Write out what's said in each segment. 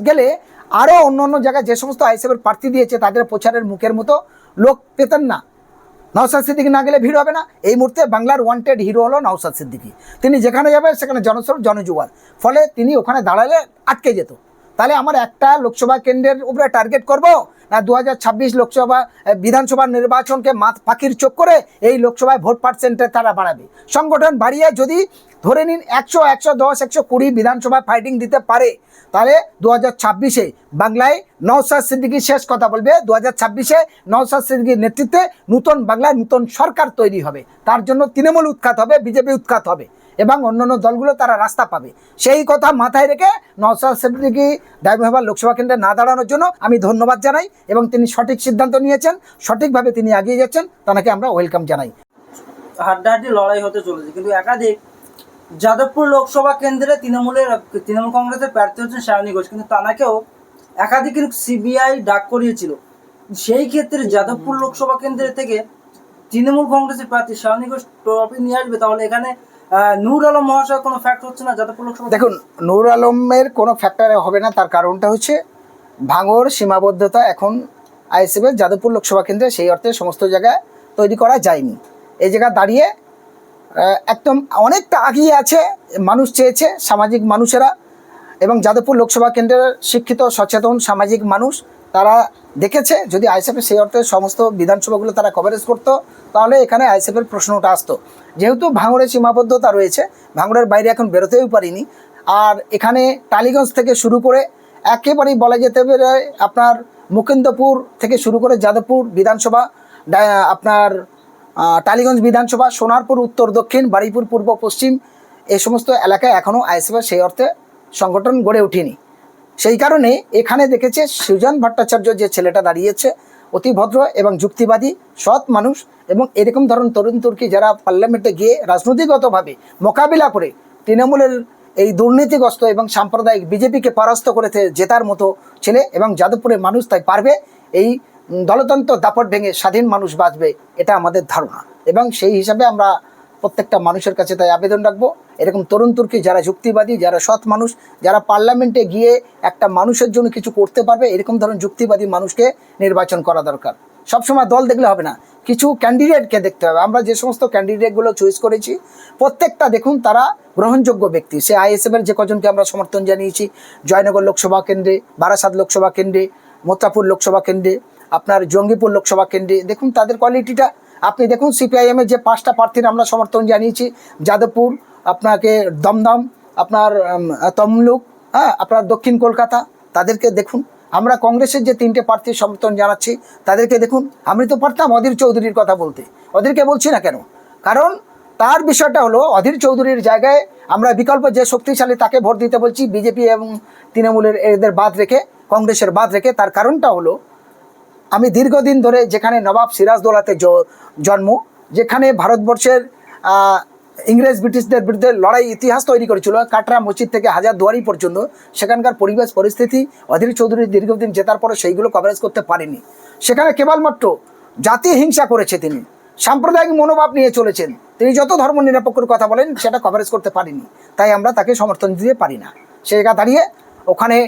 গেলে আরও অন্য অন্য জায়গায় যে সমস্ত আইসিএফের প্রার্থী দিয়েছে, তাদের প্রচারের মুখের মতো লোক পেতেন না। নওসাদ সিদ্দিকি না গেলে ভিড় হবে না। এই মুহূর্তে বাংলার ওয়ান্টেড হিরো হলো নওসাদ সিদ্দিকি। তিনি যেখানে যাবেন সেখানে জনসর জনজুয়ার। ফলে তিনি ওখানে দাঁড়ালে আটকে যেত। তাহলে আমার একটা লোকসভা কেন্দ্রের উপরে টার্গেট করব? না দু হাজার ছাব্বিশ লোকসভা বিধানসভা নির্বাচনকে মাথ পাখির চোখ করে এই লোকসভায় ভোট পার্সেন্টে তারা বাড়াবে? সংগঠন বাড়িয়ে যদি ধরে নিন একশো একশো দশ, একশো কুড়ি বিধানসভায় ফাইটিং দিতে পারে, তাহলে দু হাজার ছাব্বিশে বাংলায় নওসাদ সিদ্দিকি শেষ কথা বলবে। দু হাজার ছাব্বিশে নওসাদ সিদ্দিকির নেতৃত্বে নূতন বাংলায় নূতন সরকার তৈরি হবে। তার জন্য তৃণমূল উৎখাত হবে, বিজেপি উৎখাত হবে। এবং অন্যান্য দলগুলো তারা রাস্তা পাবে। সেই কথা মাথায় রেখে নওসাদ সিদ্দিকি দায়ভাবার লোকসভা কেন্দ্রে না দাঁড়ানোর জন্য আমি ধন্যবাদ জানাই এবং তিনি সঠিক সিদ্ধান্ত নিয়েছেন, সঠিকভাবে তিনি এগিয়ে যাচ্ছেন তাকে আমরা ওয়েলকাম জানাই। হাড্ডাহাড্ডি লড়াই হতে চলেছে, কিন্তু একাধিক যাদবপুর লোকসভা কেন্দ্রে তৃণমূলের, তৃণমূল কংগ্রেসের প্রার্থী হচ্ছেন সায়নী ঘোষ, কিন্তু তানাকেও একাধিক সিবিআই ডাক করিয়েছিল। সেই ক্ষেত্রে যাদবপুর লোকসভা কেন্দ্রে থেকে তৃণমূল কংগ্রেসের প্রার্থী সায়নী ঘোষ ট্রফি নিয়ে আসবে, তাহলে এখানে নূর আলম মহাশয় কোনো ফ্যাক্ট হচ্ছে না? লোকসভা দেখুন, নূর আলমের কোনো ফ্যাক্টরে হবে না। তার কারণটা হচ্ছে, ভাঙর সীমাবদ্ধতা এখন আইএসএফের যাদবপুর লোকসভা কেন্দ্রে সেই অর্থে সমস্ত জায়গায় তৈরি করা যায়নি। এই জায়গায় দাঁড়িয়ে একদম অনেকটা আগিয়ে আছে, মানুষ চেয়েছে, সামাজিক মানুষেরা। এবং যাদবপুর লোকসভা কেন্দ্রের শিক্ষিত, সচেতন, সামাজিক মানুষ, তারা দেখেছে, যদি আইএসএফের সেই অর্থে সমস্ত বিধানসভাগুলো তারা কভারেজ করতো, তাহলে এখানে আইএসএফের প্রশ্নটা আসতো। যেহেতু ভাঙড়ের সীমাবদ্ধতা রয়েছে, ভাঙড়ের বাইরে এখন বেরোতেও পারিনি। আর এখানে টালিগঞ্জ থেকে শুরু করে একেবারেই বলা যেতে পারে আপনার মুকিন্দপুর থেকে শুরু করে যাদবপুর বিধানসভা আপনার টালিগঞ্জ বিধানসভা, সোনারপুর, উত্তর দক্ষিণ, বারুইপুর, পূর্ব, পশ্চিম এই সমস্ত এলাকায় এখনও আইএসএফের সেই অর্থে সংগঠন গড়ে ওঠেনি। সেই কারণে এখানে দেখেছে সুজন ভট্টাচার্য যে ছেলেটা দাঁড়িয়েছে, অতি ভদ্র এবং যুক্তিবাদী, সৎ মানুষ এবং এরকম ধরুন তরুণ তুর্কি যারা পার্লামেন্টে গিয়ে রাজনৈতিকগতভাবে মোকাবিলা করে তৃণমূলের এই দুর্নীতিগ্রস্ত এবং সাম্প্রদায়িক বিজেপিকে পরাস্ত করেছে জেতার মতো ছেলে এবং যাদবপুরের মানুষ তাই পারবে, এই দলতন্ত্র দাপট ভেঙে স্বাধীন মানুষ বাঁচবে, এটা আমাদের ধারণা। এবং সেই হিসাবে আমরা প্রত্যেকটা মানুষের কাছে তাই আবেদন রাখব। এরকম তরুণ তুর্কি যারা যুক্তিবাদী, যারা সৎ মানুষ, যারা পার্লামেন্টে গিয়ে একটা মানুষের জন্য কিছু করতে পারবে, এরকম ধরনের যুক্তিবাদী মানুষকে নির্বাচন করা দরকার। সবসময় দল দেখলে হবে না। কিছু ক্যান্ডিডেটকে দেখতে হবে। আমরা যে সমস্ত ক্যান্ডিডেটগুলো চয়েস করেছি, প্রত্যেকটা দেখুন তারা গ্রহণযোগ্য ব্যক্তি। সে আইএসএফের যে কজনকে আমরা সমর্থন জানিয়েছি, জয়নগর লোকসভা কেন্দ্রে, বারাসাত লোকসভা কেন্দ্রে মোতাপুর লোকসভা কেন্দ্রে, আপনার জঙ্গিপুর লোকসভা কেন্দ্রে, দেখুন তাদের কোয়ালিটিটা আপনি দেখুন সিপিআইএমের যে পাঁচটা প্রার্থীর আমরা সমর্থন জানিয়েছি, যাদবপুর, আপনাকে দমদম, আপনার তমলুক হ্যাঁ আপনার দক্ষিণ কলকাতা, তাদেরকে দেখুন। আমরা কংগ্রেসের যে তিনটে প্রার্থীর সমর্থন জানাচ্ছি, তাদেরকে দেখুন। আমি তো পারতাম অধীর চৌধুরীর কথা বলতে। ওদেরকে বলছি না কেন? কারণ তার বিষয়টা হলো, অধীর চৌধুরীর জায়গায় আমরা বিকল্প যে শক্তিশালী তাকে ভোট দিতে বলছি, বিজেপি এবং তৃণমূলের এদের বাদ রেখে, কংগ্রেসের বাদ রেখে, তার কারণটা হলো আমি দীর্ঘদিন ধরে যেখানে নবাব সিরাজদৌলাতে জন্ম, যেখানে ভারতবর্ষের ইংরেজ ব্রিটিশদের বিরুদ্ধে লড়াই ইতিহাস তৈরি করেছিল, কাটরা মসজিদ থেকে হাজার দুয়ারি পর্যন্ত, সেখানকার পরিবেশ, পরিস্থিতি, অধীর চৌধুরী দীর্ঘদিন জেতার পরে সেইগুলো কভারেজ করতে পারেনি। সেখানে কেবলমাত্র জাতি হিংসা করেছে তিনি, সাম্প্রদায়িক মনোভাব নিয়ে চলেছেন, তিনি যত ধর্ম নিরপেক্ষর কথা বলেন, সেটা কভারেজ করতে পারেনি, তাই আমরা তাকে সমর্থন দিতে পারি না। সে জায়গা দাঁড়িয়ে ওখানে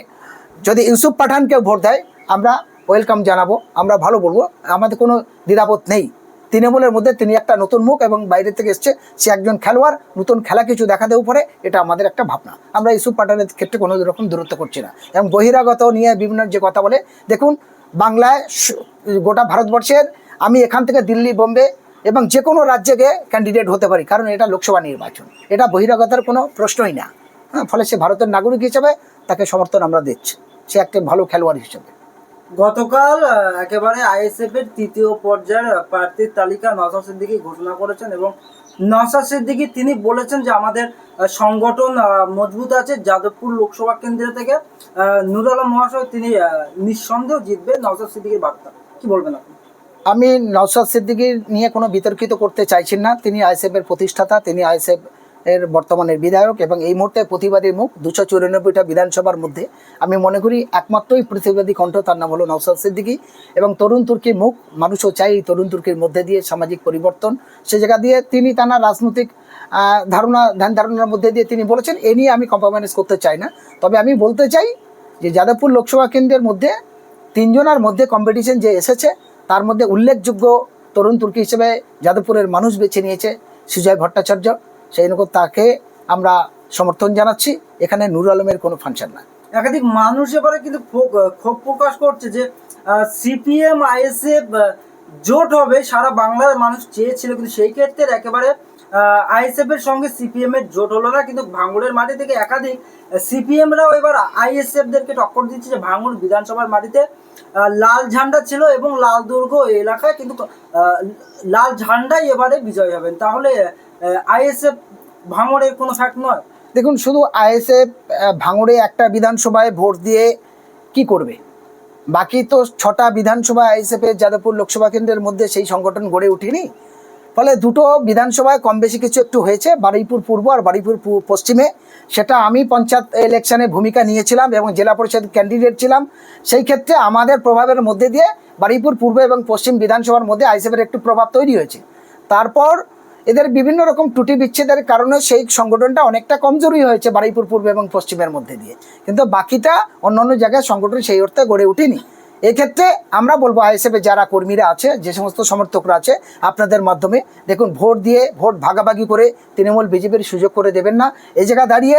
যদি ইউসুফ পাঠানকেও ভোট দেয়, আমরা ওয়েলকাম জানাব, আমরা ভালো বলব, আমাদের কোনো দ্বিধাবোধ নেই। তৃণমূলের মধ্যে তিনি একটা নতুন মুখ এবং বাইরে থেকে এসছে, সে একজন খেলোয়াড়, নতুন খেলা কিছু দেখাতেও পারে এটা আমাদের একটা ভাবনা। আমরা ইউসুফ পাঠানের ক্ষেত্রে কোনো রকম দূরত্ব করছি না। এবং বহিরাগত নিয়ে বিভিন্ন যে কথা বলে, দেখুন, বাংলায় গোটা ভারতবর্ষের, আমি এখান থেকে দিল্লি, বোম্বে এবং যে কোনো রাজ্যে গিয়ে ক্যান্ডিডেট হতে পারি, কারণ এটা লোকসভা নির্বাচন। এটা বহিরাগতার কোনো প্রশ্নই না। হ্যাঁ ফলে সে ভারতের নাগরিক হিসেবে তাকে সমর্থন আমরা দিচ্ছি। সে একটা ভালো খেলোয়াড় হিসেবে। গতকাল একেবারে আইএসএফ এর তৃতীয় পর্যায়ের প্রার্থীর তালিকা নওশাদ সিদ্দিকী ঘোষণা করেছেন এবং নওশাদ সিদ্দিকী তিনি বলেছেন যে আমাদের সংগঠন মজবুত আছে। যাদবপুর লোকসভা কেন্দ্র থেকে নুর আলম মহাশয় তিনি নিঃসন্দেহ জিতবে নওশাদ সিদ্দিকীর বার্তা। কি বলবেন আপনি? আমি নওশাদ সিদ্দিকির নিয়ে কোনো বিতর্কিত করতে চাইছি না। তিনি আইএসএফের প্রতিষ্ঠাতা, তিনি আইএসএফ এর বর্তমানের বিধায়ক এবং এই মুহূর্তে প্রতিবাদী মুখ দুশো চুরানব্বইটা বিধানসভার মধ্যে। আমি মনে করি একমাত্রই প্রতিবাদী কণ্ঠ, তার নাম হলো নওশাদ সিদ্দিকী এবং তরুণ তুর্কির মুখ, মানুষও চাই তরুণ তুর্কির মধ্যে দিয়ে সামাজিক পরিবর্তন। সে জায়গা দিয়ে তিনি তার রাজনৈতিক ধারণা, ধ্যান ধারণার মধ্যে দিয়ে তিনি বলেছেন, এ নিয়ে আমি কম্প্রোমাইজ করতে চাই না। তবে আমি বলতে চাই যে যাদবপুর লোকসভা কেন্দ্রের মধ্যে তিনজনের মধ্যে কম্পিটিশন যে এসেছে, তার মধ্যে উল্লেখযোগ্য তরুণ তুর্কি হিসেবে যাদবপুরের মানুষ বেছে নিয়েছে সুজয় ভট্টাচার্য। সেই রকম তাকে আমরা সমর্থন জানাচ্ছি। এখানে নুর আলমের কোনো ফাংশন না। একাধিক মানুষ এবারে কিন্তু ক্ষোভ প্রকাশ করছে যে সিপিএম, আইএসএফ জোট হবে, সারা বাংলার মানুষ চেয়েছিল, কিন্তু সেই ক্ষেত্রে একেবারে আইএসএফ এর সঙ্গে সিপিএম এর জোট হলো না, কিন্তু ভাঙড়ের মাটি থেকে একাধিক সিপিএমরাও এবার আইএসএফ দেরকে টক্কর দিচ্ছে যে ভাঙড় বিধানসভার মাটিতে লাল ঝান্ডা ছিল এবং লাল দুর্গ এলাকায় কিন্তু লাল ঝান্ডাই এবারে বিজয় হবেন। তাহলে আইএসএফ ভাঙড়ের কোনো ফ্যাক্ট নয়। দেখুন, শুধু আইএসএফ ভাঙড়ে একটা বিধানসভায় ভোট দিয়ে কি করবে? বাকি তো ছটা বিধানসভা আইএসএফের যাদবপুর লোকসভা কেন্দ্রের মধ্যে সেই সংগঠন গড়ে ওঠেনি। ফলে দুটো বিধানসভায় কম বেশি কিছু একটু হয়েছে, বারুইপুর পূর্ব আর বারুইপুর পশ্চিমে। সেটা আমি পঞ্চায়েত ইলেকশনে ভূমিকা নিয়েছিলাম এবং জেলা পরিষদ ক্যান্ডিডেট ছিলাম। সেই ক্ষেত্রে আমাদের প্রভাবের মধ্যে দিয়ে বারুইপুর পূর্ব এবং পশ্চিম বিধানসভার মধ্যে আইএসএফের একটু প্রভাব তৈরি হয়েছে। তারপর এদের বিভিন্ন রকম ত্রুটি বিচ্ছেদের কারণে সেই সংগঠনটা অনেকটা কমজোরি হয়েছে বারুইপুর পূর্ব এবং পশ্চিমের মধ্যে দিয়ে। কিন্তু বাকিটা অন্য অন্য জায়গায় সংগঠন সেই অর্থে গড়ে উঠেনি। এক্ষেত্রে আমরা বলব আইএসএফে যারা কর্মীরা আছে, যে সমস্ত সমর্থকরা আছে, আপনাদের মাধ্যমে দেখুন, ভোট দিয়ে ভোট ভাগাভাগি করে তৃণমূল, বিজেপির সুযোগ করে দেবেন না। এই জায়গায় দাঁড়িয়ে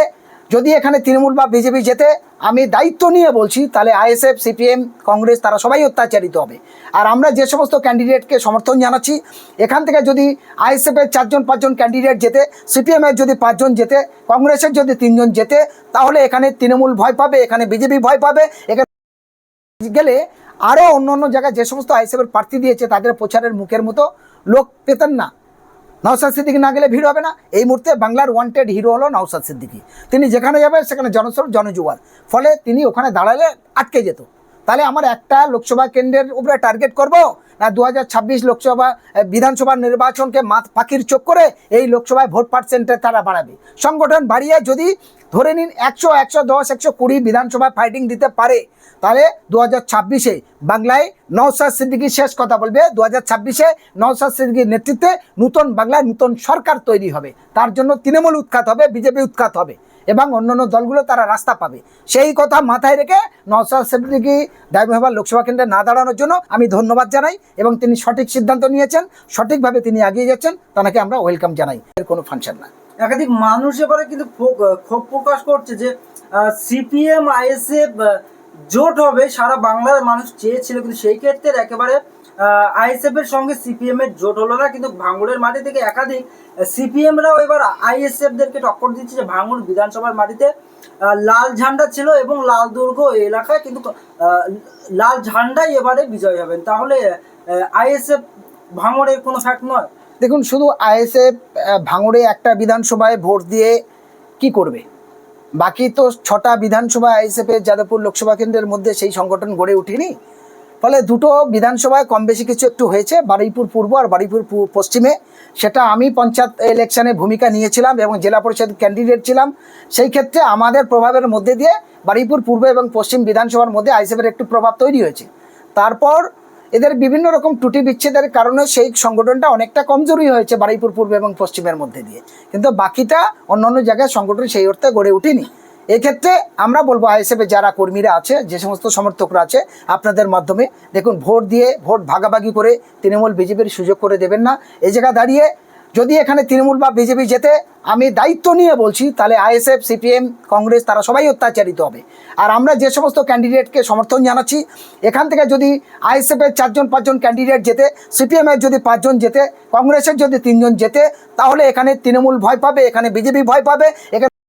যদি এখানে তৃণমূল বা বিজেপি যেতে আমি দায়িত্ব নিয়ে বলছি, তাহলে আইএসএফ, সিপিএম, কংগ্রেস তারা সবাই অত্যাচারিত হবে। আর আমরা যে সমস্ত ক্যান্ডিডেটকে সমর্থন জানাচ্ছি, এখান থেকে যদি আইএসএফের চারজন, পাঁচজন ক্যান্ডিডেট যেতে সিপিএমের যদি পাঁচজন যেতে কংগ্রেসের যদি তিনজন যেতে, তাহলে এখানে তৃণমূল ভয় পাবে, এখানে বিজেপি ভয় পাবে, এখানে গেলে আরও অন্য অন্য জায়গায় যে সমস্ত আইএসএফের প্রার্থী দিয়েছে, তাদের প্রচারের মুখের মতো লোক পেতেন না। নওসাদ সিদ্দিকি না গেলে ভিড় হবে না। এই মুহূর্তে বাংলার ওয়ান্টেড হিরো হলো নওসাদ সিদ্দিকি। তিনি যেখানে যাবেন সেখানে জনস্রোত জনজুয়ার ফলে তিনি ওখানে দাঁড়ালে আটকে যেত। তাহলে আমার একটা লোকসভা কেন্দ্রের উপরে টার্গেট করব? না দু হাজার ছাব্বিশ লোকসভা বিধানসভা নির্বাচনকে মাথ পাখির চোখ করে এই লোকসভায় ভোট পার্সেন্টেজ তারা বাড়াবে। সংগঠন বাড়িয়ে যদি ধরে নিন একশো একশো দশ, একশো কুড়ি বিধানসভায় ফাইটিং দিতে পারে, তাহলে দু হাজার ছাব্বিশে বাংলায় নওসাদ সিদ্দিকি শেষ কথা বলবে। দু হাজার ছাব্বিশে নওসাদ সিদ্দিকির নেতৃত্বে নূতন বাংলায় নূতন সরকার তৈরি হবে। তার জন্য তৃণমূল উৎখাত হবে, বিজেপি উৎখাত হবে। এবং অন্যান্য দলগুলো তারা রাস্তা পাবে। সেই কথা মাথায় রেখে নওসাদ সিদ্দিকি ডায়মহাবাদ লোকসভা কেন্দ্রে না দাঁড়ানোর জন্য আমি ধন্যবাদ জানাই এবং তিনি সঠিক সিদ্ধান্ত নিয়েছেন, সঠিকভাবে তিনি এগিয়ে যাচ্ছেন, তাকে আমরা ওয়েলকাম জানাই। এর কোনো ফাংশন না। একাধিক মানুষ এবারে কিন্তু ক্ষোভ প্রকাশ করছে যে সিপিএম, আইএসএফ জোট হবে, সারা বাংলার মানুষ চেয়েছিল, কিন্তু সেই ক্ষেত্রে একেবারে আইএসএফ এর সঙ্গে সিপিএম এর জোট হলো না, কিন্তু ভাঙড়ের মাটি থেকে একাধিক সিপিএমরাও এবার আইএসএফ দেরকে টক্কর দিচ্ছে যে ভাঙড় বিধানসভার মাটিতে লাল ঝান্ডা ছিল এবং লাল দুর্গ এলাকায়, কিন্তু লাল ঝান্ডাই এবারে বিজয় হবেন। তাহলে আইএসএফ ভাঙড়ের কোনো ফ্যাক্ট নয়? দেখুন, শুধু আইএসএফ ভাঙড়ে একটা বিধানসভায় ভোট দিয়ে কি করবে? বাকি তো ছটা বিধানসভা আইএসএফের যাদবপুর লোকসভা কেন্দ্রের মধ্যে সেই সংগঠন গড়ে ওঠেনি ফলে দুটো বিধানসভায় কম বেশি কিছু একটু হয়েছে, বারুইপুর পূর্ব আর বারুইপুর পশ্চিমে। সেটা আমি পঞ্চায়েত ইলেকশনে ভূমিকা নিয়েছিলাম এবং জেলা পরিষদ ক্যান্ডিডেট ছিলাম। সেই ক্ষেত্রে আমাদের প্রভাবের মধ্যে দিয়ে বারুইপুর পূর্ব এবং পশ্চিম বিধানসভার মধ্যে আইসিএফের একটু প্রভাব তৈরি হয়েছে। তারপর এদের বিভিন্ন রকম ত্রুটি বিচ্ছেদের কারণে সেই সংগঠনটা অনেকটা কমজোরি হয়েছে বারুইপুর পূর্ব এবং পশ্চিমের মধ্যে দিয়ে। কিন্তু বাকিটা অন্য অন্য জায়গায় সংগঠন সেই অর্থে গড়ে ওঠেনি। এক্ষেত্রে আমরা বলব আইএসএফে যারা কর্মীরা আছে, যে সমস্ত সমর্থকরা আছে, আপনাদের মাধ্যমে দেখুন, ভোট দিয়ে ভোট ভাগাভাগি করে তৃণমূল বিজেপির সুযোগ করে দেবেন না। এই জায়গা দাঁড়িয়ে যদি এখানে তৃণমূল বা বিজেপি যেতে আমি দায়িত্ব নিয়ে বলছি, তাহলে আইএসএফ, সিপিএম, কংগ্রেস তারা সবাই অত্যাচারিত হবে। আর আমরা যে সমস্ত ক্যান্ডিডেটকে সমর্থন জানাচ্ছি, এখান থেকে যদি আইএসএফের চারজন, পাঁচজন ক্যান্ডিডেট যেতে সিপিএমের যদি পাঁচজন যেতে, কংগ্রেসের যদি তিনজন যেতে, তাহলে এখানে তৃণমূল ভয় পাবে, এখানে বিজেপি ভয় পাবে, এখানে